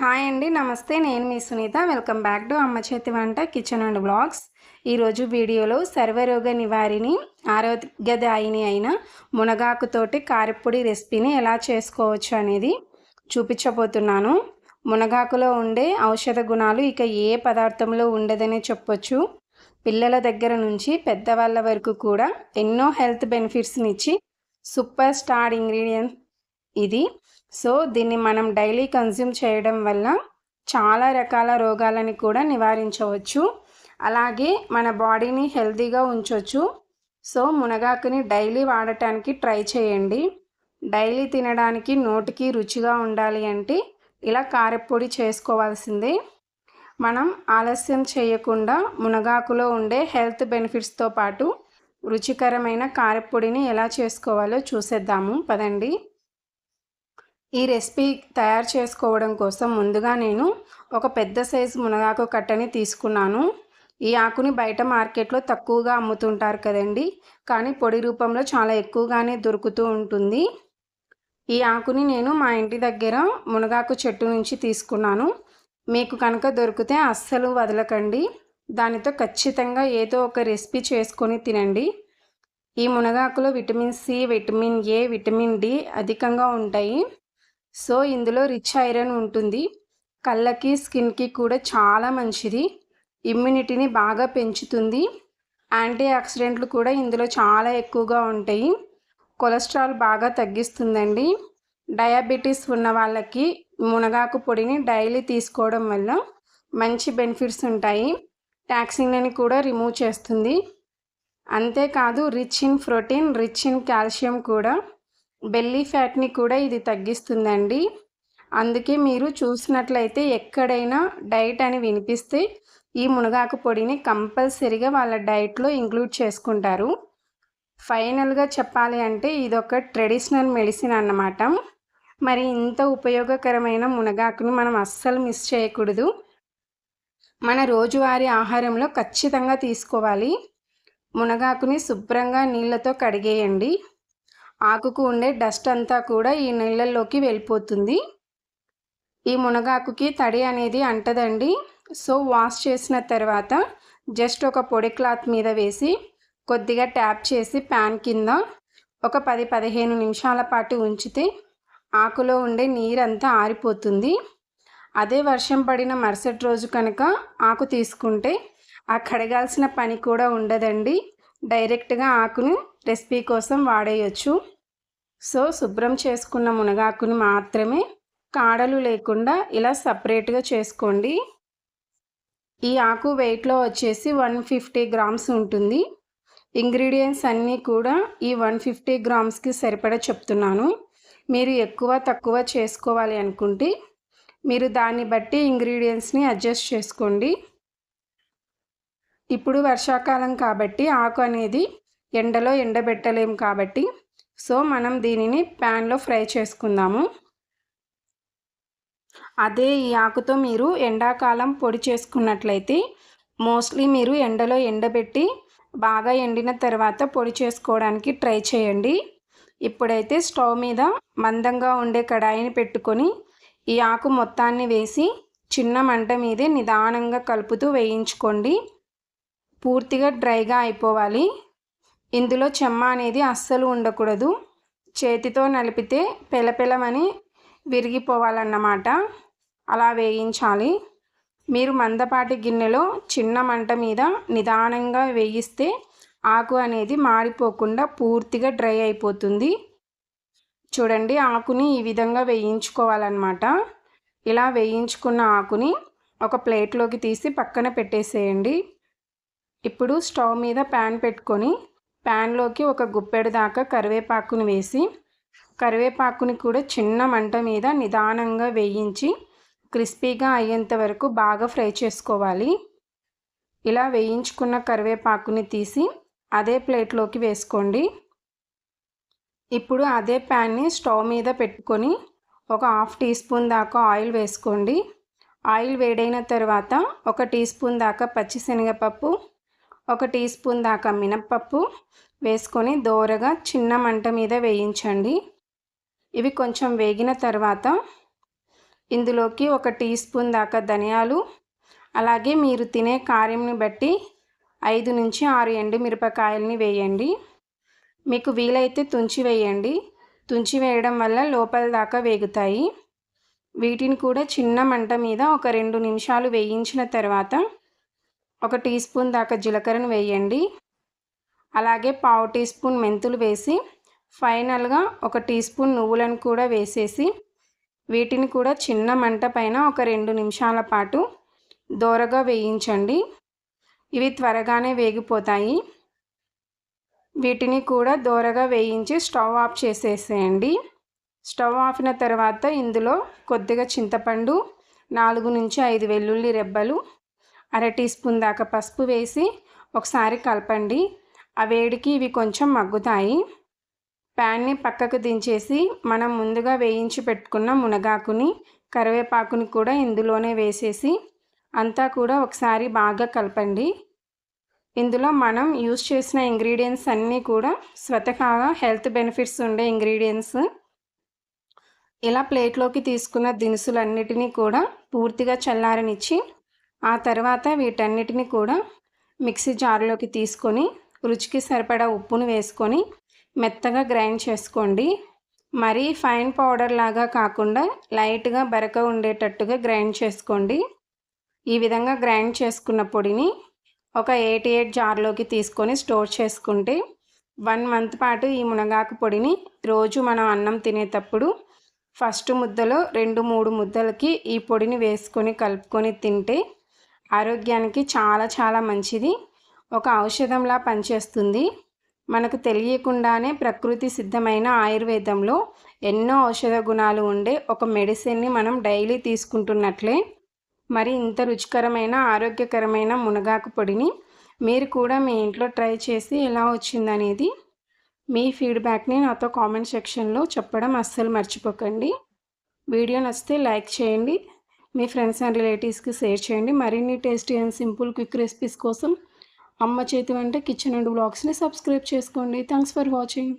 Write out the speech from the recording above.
Hi అండి నమస్తే. నేను మీ Sunitha. Welcome back to Amma Chethi Vanta kitchen and blogs. ఈరోజు వీడియోలో సర్వరోగ నివారిణి ఆరోగ్యదాయిని అయిన మునగాకుతోటి కారపొడి రెసిపీని ఎలా చేసుకోవచ్చు అనేది చూపించబోతున్నాను. మునగాకులో ఉండే ఔషధ గుణాలు ఇక ఏ పదార్థంలో ఉండదనే చెప్పొచ్చు. పిల్లల దగ్గర నుంచి పెద్దవాళ్ళ వరకు కూడా ఎన్నో హెల్త్ బెనిఫిట్స్ని ఇచ్చి సూపర్ స్టార్ ఇంగ్రీడియంట్ ఇది. సో దీన్ని మనం డైలీ కన్జ్యూమ్ చేయడం వల్ల చాలా రకాల రోగాలని కూడా నివారించవచ్చు. అలాగే మన బాడీని హెల్తీగా ఉంచవచ్చు సో మునగాకుని డైలీ వాడటానికి ట్రై చేయండి. డైలీ తినడానికి నోటికి రుచిగా ఉండాలి అంటే ఇలా కారపొడి చేసుకోవాల్సిందే. మనం ఆలస్యం చేయకుండా మునగాకులో ఉండే హెల్త్ బెనిఫిట్స్తో పాటు రుచికరమైన కారపొడిని ఎలా చేసుకోవాలో చూసేద్దాము. పదండి. ఈ రెసిపీ తయారు చేసుకోవడం కోసం ముందుగా నేను ఒక పెద్ద సైజు మునగాకు కట్టని తీసుకున్నాను. ఈ ఆకుని బయట మార్కెట్లో తక్కువగా అమ్ముతుంటారు కదండి. కానీ పొడి రూపంలో చాలా ఎక్కువగానే దొరుకుతూ ఉంటుంది. ఈ ఆకుని నేను మా ఇంటి దగ్గర మునగాకు చెట్టు నుంచి తీసుకున్నాను. మీకు కనుక దొరికితే అస్సలు వదలకండి. దానితో ఖచ్చితంగా ఏదో ఒక రెసిపీ చేసుకొని తినండి. ఈ మునగాకులో vitamin C vitamin A vitamin D అధికంగా ఉంటాయి. సో ఇందులో రిచ్ ఐరన్ ఉంటుంది. కళ్ళకి స్కిన్కి కూడా చాలా మంచిది. ఇమ్యూనిటీని బాగా పెంచుతుంది. యాంటీ ఆక్సిడెంట్లు కూడా ఇందులో చాలా ఎక్కువగా ఉంటాయి. కొలెస్ట్రాల్ బాగా తగ్గిస్తుందండి. డయాబెటీస్ ఉన్న వాళ్ళకి మునగాకు పొడిని డైలీ తీసుకోవడం వల్ల మంచి బెనిఫిట్స్ ఉంటాయి. టాక్సిన్ని కూడా రిమూవ్ చేస్తుంది. అంతేకాదు rich in protein rich in calcium కూడా బెల్లీ ఫ్యాట్ని కూడా ఇది తగ్గిస్తుందండి. అందుకే మీరు చూసినట్లయితే ఎక్కడైనా డైట్ అని వినిపిస్తే ఈ మునగాకు పొడిని కంపల్సరిగా వాళ్ళ డైట్లో ఇంక్లూడ్ చేసుకుంటారు. ఫైనల్గా చెప్పాలి అంటే ఇదొక ట్రెడిషనల్ మెడిసిన్ అన్నమాట. మరి ఇంత ఉపయోగకరమైన మునగాకుని మనం అస్సలు మిస్ చేయకూడదు. మన రోజువారీ ఆహారంలో ఖచ్చితంగా తీసుకోవాలి. మునగాకుని శుభ్రంగా నీళ్ళతో కడిగేయండి. ఆకుకు ఉండే డస్ట్ అంతా కూడా ఈ నీళ్ళల్లోకి వెళ్ళిపోతుంది. ఈ మునగాకుకి తడి అనేది అంటదండి. సో వాష్ చేసిన తర్వాత జస్ట్ ఒక పొడి క్లాత్ మీద వేసి కొద్దిగా ట్యాప్ చేసి ప్యాన్ కింద ఒక పది పదిహేను నిమిషాల పాటు ఉంచితే ఆకులో ఉండే నీరంతా ఆరిపోతుంది. అదే వర్షం పడిన మరుసటి రోజు కనుక ఆకు తీసుకుంటే ఆ కడగాల్సిన పని కూడా ఉండదండి. డైరెక్ట్గా ఆకును రెసిపీ కోసం వాడేయచ్చు. సో శుభ్రం చేసుకున్న మునగాకుని మాత్రమే కాడలు లేకుండా ఇలా సపరేట్గా చేసుకోండి. ఈ ఆకు వెయిట్లో వచ్చేసి వన్ ఫిఫ్టీ గ్రామ్స్ ఉంటుంది. ఇంగ్రీడియంట్స్ అన్నీ కూడా ఈ వన్ ఫిఫ్టీ గ్రామ్స్కి సరిపడా చెప్తున్నాను. మీరు ఎక్కువ తక్కువ చేసుకోవాలి అనుకుంటే మీరు దాన్ని బట్టి ఇంగ్రీడియంట్స్ని అడ్జస్ట్ చేసుకోండి. ఇప్పుడు వర్షాకాలం కాబట్టి ఆకు అనేది ఎండలో ఎండబెట్టలేము కాబట్టి సో మనం దీనిని ప్యాన్లో ఫ్రై చేసుకుందాము. అదే ఈ ఆకుతో మీరు ఎండాకాలం పొడి చేసుకున్నట్లయితే మోస్ట్లీ మీరు ఎండలో ఎండబెట్టి బాగా ఎండిన తర్వాత పొడి చేసుకోవడానికి ట్రై చేయండి. ఇప్పుడైతే స్టవ్ మీద మందంగా ఉండే కడాయిని పెట్టుకొని ఈ ఆకు మొత్తాన్ని వేసి చిన్న మంట మీదే నిదానంగా కలుపుతూ వేయించుకోండి. పూర్తిగా డ్రైగా అయిపోవాలి. ఇందులో చెమ్మ అనేది అస్సలు ఉండకూడదు. చేతితో నలిపితే పెలపెలమని విరిగిపోవాలన్నమాట. అలా వేయించాలి. మీరు మందపాటి గిన్నెలో చిన్న మంట మీద నిదానంగా వేయిస్తే ఆకు అనేది మాడిపోకుండా పూర్తిగా డ్రై అయిపోతుంది. చూడండి ఆకుని ఈ విధంగా వేయించుకోవాలన్నమాట. ఇలా వేయించుకున్న ఆకుని ఒక ప్లేట్లోకి తీసి పక్కన పెట్టేసేయండి. ఇప్పుడు స్టవ్ మీద ప్యాన్ పెట్టుకొని ప్యాన్లోకి ఒక గుప్పెడు దాకా కరివేపాకుని వేసి కరివేపాకుని కూడా చిన్న మంట మీద నిదానంగా వేయించి క్రిస్పీగా అయ్యేంత వరకు బాగా ఫ్రై చేసుకోవాలి. ఇలా వేయించుకున్న కరివేపాకుని తీసి అదే ప్లేట్లోకి వేసుకోండి. ఇప్పుడు అదే ప్యాన్ని స్టవ్ మీద పెట్టుకొని ఒక హాఫ్ టీ స్పూన్ దాకా ఆయిల్ వేసుకోండి. ఆయిల్ వేడైన తర్వాత ఒక టీ స్పూన్ దాకా పచ్చిశనగపప్పు ఒక టీ స్పూన్ దాకా మినప్పప్పు వేసుకొని దోరగా చిన్న మంట మీద వేయించండి. ఇవి కొంచెం వేగిన తర్వాత ఇందులోకి ఒక టీ స్పూన్ దాకా ధనియాలు అలాగే మీరు తినే కారంని బట్టి ఐదు నుంచి ఆరు ఎండుమిరపకాయలని వేయండి. మీకు వీలైతే తుంచి వేయండి. తుంచి వేయడం వల్ల లోపల దాకా వేగుతాయి. వీటిని కూడా చిన్న మంట మీద ఒక రెండు నిమిషాలు వేయించిన తర్వాత ఒక టీ స్పూన్ దాకా జీలకర్రను వేయండి. అలాగే పావు టీ స్పూన్ మెంతులు వేసి ఫైనల్గా ఒక టీ స్పూన్ నువ్వులను కూడా వేసేసి వీటిని కూడా చిన్న మంట పైన ఒక రెండు నిమిషాల పాటు దోరగా వేయించండి. ఇవి త్వరగానే వేగిపోతాయి. వీటిని కూడా దోరగా వేయించి స్టవ్ ఆఫ్ చేసేసేయండి. స్టవ్ ఆఫిన తర్వాత ఇందులో కొద్దిగా చింతపండు నాలుగు నుంచి ఐదు వెల్లుల్లి రెబ్బలు అర టీ స్పూన్ దాకా పసుపు వేసి ఒకసారి కలపండి. ఆ వేడికి ఇవి కొంచెం మగ్గుతాయి. ప్యాన్ని పక్కకు దించేసి మనం ముందుగా వేయించి పెట్టుకున్న మునగాకుని కరివేపాకుని కూడా ఇందులోనే వేసేసి అంతా కూడా ఒకసారి బాగా కలపండి. ఇందులో మనం యూస్ చేసిన ఇంగ్రీడియంట్స్ అన్నీ కూడా స్వతహాగా హెల్త్ బెనిఫిట్స్ ఉండే ఇంగ్రీడియంట్స్. ఇలా ప్లేట్లోకి తీసుకున్న దినుసులన్నిటినీ కూడా పూర్తిగా చల్లారనిచ్చి ఆ తర్వాత వీటన్నిటిని కూడా మిక్సీ జార్లోకి తీసుకొని రుచికి సరిపడా ఉప్పును వేసుకొని మెత్తగా గ్రైండ్ చేసుకోండి. మరీ ఫైన్ పౌడర్ లాగా కాకుండా లైట్గా బరక ఉండేటట్టుగా గ్రైండ్ చేసుకోండి. ఈ విధంగా గ్రైండ్ చేసుకున్న పొడిని ఒక ఎయిటీ ఎయిట్ జార్లోకి తీసుకొని స్టోర్ చేసుకుంటే వన్ మంత్ పాటు ఈ మునగాకు పొడిని రోజు మనం అన్నం తినేటప్పుడు ఫస్ట్ ముద్దలో రెండు మూడు ముద్దలకి ఈ పొడిని వేసుకొని కలుపుకొని తింటే ఆరోగ్యానికి చాలా చాలా మంచిది. ఒక ఔషధంలా పనిచేస్తుంది. మనకు తెలియకుండానే ప్రకృతి సిద్ధమైన ఆయుర్వేదంలో ఎన్నో ఔషధ గుణాలు ఉండే ఒక మెడిసిన్ని మనం డైలీ తీసుకుంటున్నట్లే. మరి ఇంత రుచికరమైన ఆరోగ్యకరమైన మునగాకు పొడిని మీరు కూడా మీ ఇంట్లో ట్రై చేసి ఎలా వచ్చిందనేది మీ ఫీడ్బ్యాక్ని నాతో కామెంట్ సెక్షన్లో చెప్పడం అస్సలు మర్చిపోకండి. వీడియో నచ్చితే లైక్ చేయండి. మీ ఫ్రెండ్స్ అండ్ రిలేటివ్స్కి షేర్ చేయండి. మరిన్ని tasty and simple quick recipes కోసం అమ్మ చేతి వంట కిచెన్ అండ్ బ్లాగ్స్ని సబ్స్క్రైబ్ చేసుకోండి. Thanks for watching.